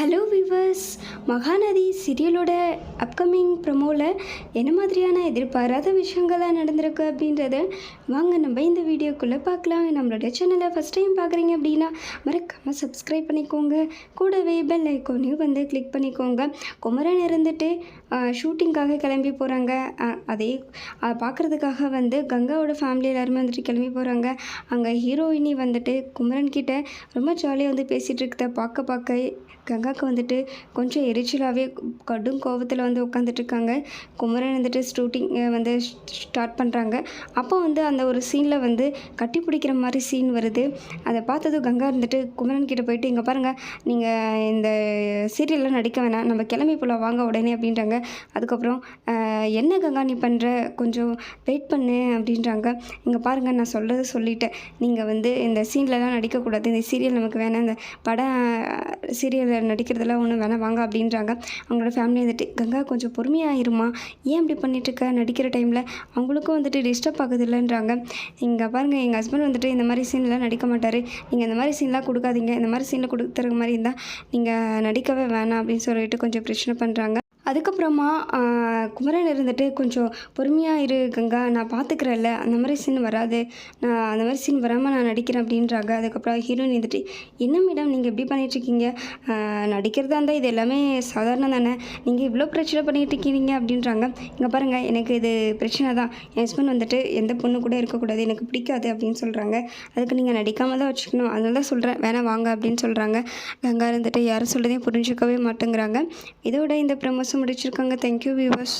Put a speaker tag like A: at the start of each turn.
A: Hello viewers Mahanadi சீரியலோட upcoming ப்ரமோவில் என்ன மாதிரியான எதிர்பாராத விஷயங்கள்லாம் நடந்திருக்கு அப்படின்றத வாங்க நம்ம இந்த வீடியோக்குள்ளே பார்க்கலாம். நம்மளோட சேனலை ஃபஸ்ட் டைம் பார்க்குறீங்க அப்படின்னா மறக்காமல் சப்ஸ்கிரைப் பண்ணிக்கோங்க. கூடவே பெல் ஐக்கோனையும் வந்து கிளிக் பண்ணிக்கோங்க. குமரன் இருந்துட்டு ஷூட்டிங்காக கிளம்பி போகிறாங்க அதே பார்க்குறதுக்காக வந்து கங்காவோட ஃபேமிலி எல்லாருமே வந்துட்டு கிளம்பி போகிறாங்க அங்கே ஹீரோயினி வந்துட்டு குமரன் கிட்ட ரொம்ப ஜாலியாக வந்து பேசிகிட்டு இருக்கத பார்க்க பார்க்க கங்காவுக்கு வந்துட்டு கொஞ்சம் எரிச்சலாகவே கடும் கோவத்தில் வந்து உட்காந்துட்டு இருக்காங்க குமரன் வந்துட்டு ஷூட்டிங் வந்து ஸ்டார்ட் பண்ணுறாங்க அப்போ வந்து அந்த ஒரு சீனில் வந்து கட்டி பிடிக்கிற மாதிரி சீன் வருது. அதை பார்த்ததும் கங்கா இருந்துட்டு குமரன் கிட்டே போயிட்டு இங்கே பாருங்கள் நீங்கள் இந்த சீரியலில் நடிக்க வேணாம். நம்ம கிளம்பி போல வாங்க உடனே அப்படின்றாங்க. அதுக்கப்புறம் என்ன கங்கா நீ பண்ணுற கொஞ்சம் வெயிட் பண்ணு அப்படின்றாங்க. இங்கே பாருங்கள் நான் சொல்கிறது சொல்லிட்டேன். நீங்கள் வந்து இந்த சீன்லலாம் நடிக்கக்கூடாது. இந்த சீரியல் நமக்கு வேணாம். இந்த படம் சீரியலில் நடிக்கிறதெல்லாம் ஒன்றும் வேணாம் வாங்க அப்படின்றாங்க. அவங்களோட ஃபேமிலி வந்துட்டு கங்கா கொஞ்சம் பொறுமையாயிருமா ஏன் இப்படி பண்ணிட்டுருக்க? நடிக்கிற டைமில் அவங்களுக்கும் வந்துட்டு டிஸ்டர்ப் ஆகுது இல்லைன்றாங்க இங்கே பாருங்கள் எங்கள் ஹஸ்பண்ட் வந்துட்டு இந்த மாதிரி சீன்லாம் நடிக்க மாட்டார். நீங்கள் இந்த மாதிரி சீன்லாம் கொடுக்காதீங்க. இந்த மாதிரி சீனில் கொடுத்துற மாதிரி இருந்தால் நீங்கள் நடிக்கவே வேணாம் அப்படின்னு சொல்லிட்டு கொஞ்சம் பிரச்சனை பண்ணுறாங்க அதுக்கப்புறமா குமரன் இருந்துட்டு கொஞ்சம் பொறுமையாக இரு கங்கா நான் பார்த்துக்கிறேன்ல அந்த மாதிரி சீன் வராது. நான் அந்த மாதிரி சீன் வராமல் நான் நடிக்கிறேன் அப்படின்றாங்க. அதுக்கப்புறம் ஹீரோயின் இருந்துட்டு என்ன மேடம் நீங்கள் எப்படி பண்ணிகிட்ருக்கீங்க நடிக்கிறதா இருந்தால் இது எல்லாமே சாதாரணம் தானே? நீங்கள் இவ்வளோ பிரச்சனை பண்ணிகிட்டு இருக்கீங்க அப்படின்றாங்க. இங்கே பாருங்கள் எனக்கு இது பிரச்சனை தான். என் ஹஸ்பண்ட் வந்துட்டு எந்த பொண்ணு கூட இருக்கக்கூடாது. எனக்கு பிடிக்காது அப்படின்னு சொல்கிறாங்க அதுக்கு நீங்கள் நடிக்காமல் தான் வச்சுக்கணும். அதனால தான் சொல்கிறேன் வேணாம் வாங்க அப்படின்னு சொல்கிறாங்க கங்கா இருந்துட்டு யாரும் சொல்கிறதையும் புரிஞ்சுக்கவே மாட்டேங்கிறாங்க. இதோட இந்த ப்ரமோஷன் முடிச்சிருக்காங்க. Thank you viewers